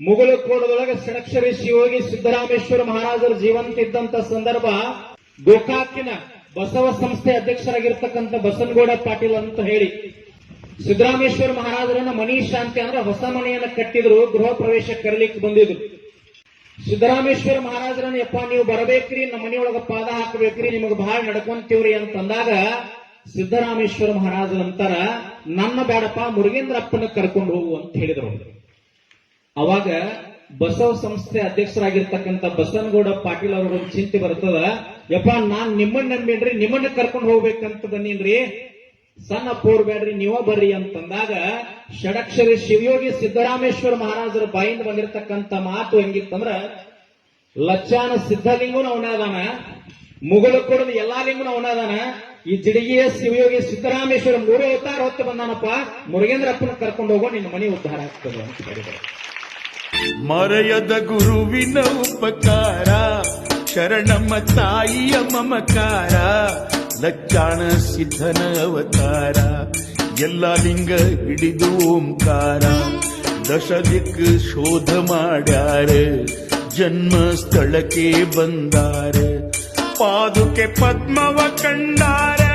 ಮುಗುಳು ಕೋಟದೊಳಗೆ ಷಡಕ್ಷರಿ ಶಿವಗಿ ಸಿದ್ದರಾಮೇಶ್ವರ ಮಹಾರಾಜರು ಜೀವಂತ ಇದ್ದಂತ ಸಂದರ್ಭ ಗೋಕಾಕಿನ ಬಸವ ಸಂಸ್ಥೆ ಅಧ್ಯಕ್ಷರಾಗಿರ್ತಕ್ಕಂಥ ಬಸನಗೌಡ ಪಾಟೀಲ್ ಅಂತ ಹೇಳಿ ಸಿದ್ದರಾಮೇಶ್ವರ ಮಹಾರಾಜರನ್ನ ಮನಿ ಶಾಂತಿ ಅಂದ್ರೆ ಹೊಸ ಮನೆಯನ್ನ ಕಟ್ಟಿದ್ರು, ಗೃಹ ಪ್ರವೇಶ ಕರಲಿಕ್ಕೆ ಬಂದಿದ್ರು ಸಿದ್ದರಾಮೇಶ್ವರ ಮಹಾರಾಜರನ್ನ, ಯಪ್ಪ, ನೀವು ಬರಬೇಕ್ರಿ, ನಮ್ಮ ಮನೆಯೊಳಗ ಪಾದ ಹಾಕಬೇಕ್ರಿ, ನಿಮಗೆ ಬಹಳ ನಡ್ಕೊಂತೀವ್ರಿ ಅಂತಂದಾಗ ಸಿದ್ದರಾಮೇಶ್ವರ ಮಹಾರಾಜರ ಅಂತಾರ, ನನ್ನ ಬೇಡಪ್ಪ ಮುರುಗೇಂದ್ರಪ್ಪನ ಕರ್ಕೊಂಡು ಹೋಗು ಅಂತ ಹೇಳಿದ್ರು. ಅವಾಗ ಬಸವ ಸಂಸ್ಥೆ ಅಧ್ಯಕ್ಷರಾಗಿರ್ತಕ್ಕಂಥ ಬಸನಗೌಡ ಪಾಟೀಲ್ ಅವ್ರಿಗೆ ಒಂದು ಚಿಂತೆ ಬರ್ತದ, ಯಪ್ಪ, ನಾನ್ ನಿಮ್ಮನ್ನ ನಂಬೇನ್ರಿ, ನಿಮ್ಮನ್ನ ಕರ್ಕೊಂಡು ಹೋಗ್ಬೇಕಂತ ಬನ್ನಿನ್ರಿ. ಸಣ್ಣ ಪೋರ್ ಬೇಡ್ರಿ ನೀವ ಬರ್ರಿ ಅಂತಂದಾಗ ಷಡಕ್ಷರಿ ಶಿವಯೋಗಿ ಸಿದ್ದರಾಮೇಶ್ವರ ಮಹಾರಾಜರ ಬಾಯಿಂದ ಬಂದಿರತಕ್ಕಂಥ ಮಾತು ಹೆಂಗಿತ್ತಂದ್ರ, ಲಚ್ಚಾನ ಸಿದ್ಧಲಿಂಗನ ಅವನಾದಾನ ಮುಗುಳ ಕೊಡದ ಎಲ್ಲಾ ಲಿಂಗನ ಅವನಾದಾನ ಈ ಜಿಡಿಗೆಯ ಶಿವಯೋಗಿ ಸಿದ್ದರಾಮೇಶ್ವರ ಮೂರೇ ಅವತಾರ ಹೊತ್ತು ಬಂದಾನಪ್ಪ, ಮುರುಗೇಂದ್ರಪ್ಪನ ಕರ್ಕೊಂಡು ಹೋಗೋ ನಿನ್ನ ಮನೆ ಉದ್ಧಾರ ಆಗ್ತದೆ ಅಂತ ಹೇಳಿದರು ಮರೆಯದ ಗುರುವಿನ ಉಪಕಾರ, ಶರಣಮ್ಮ ತಾಯಿಯ ಮಮಕಾರ, ಲಚ್ಚಾಣ ಸಿದ್ಧನ ಅವತಾರ, ಎಲ್ಲ ಲಿಂಗ ಹಿಡಿದು ಓಂಕಾರ ದಶ ದಿಕ್ ಶೋಧ ಮಾಡ್ಯಾರ, ಜನ್ಮ ಸ್ಥಳಕ್ಕೆ ಬಂದಾರ. ಪಾದುಕೆ ಪದ್ಮವ ಕಂಡಾರ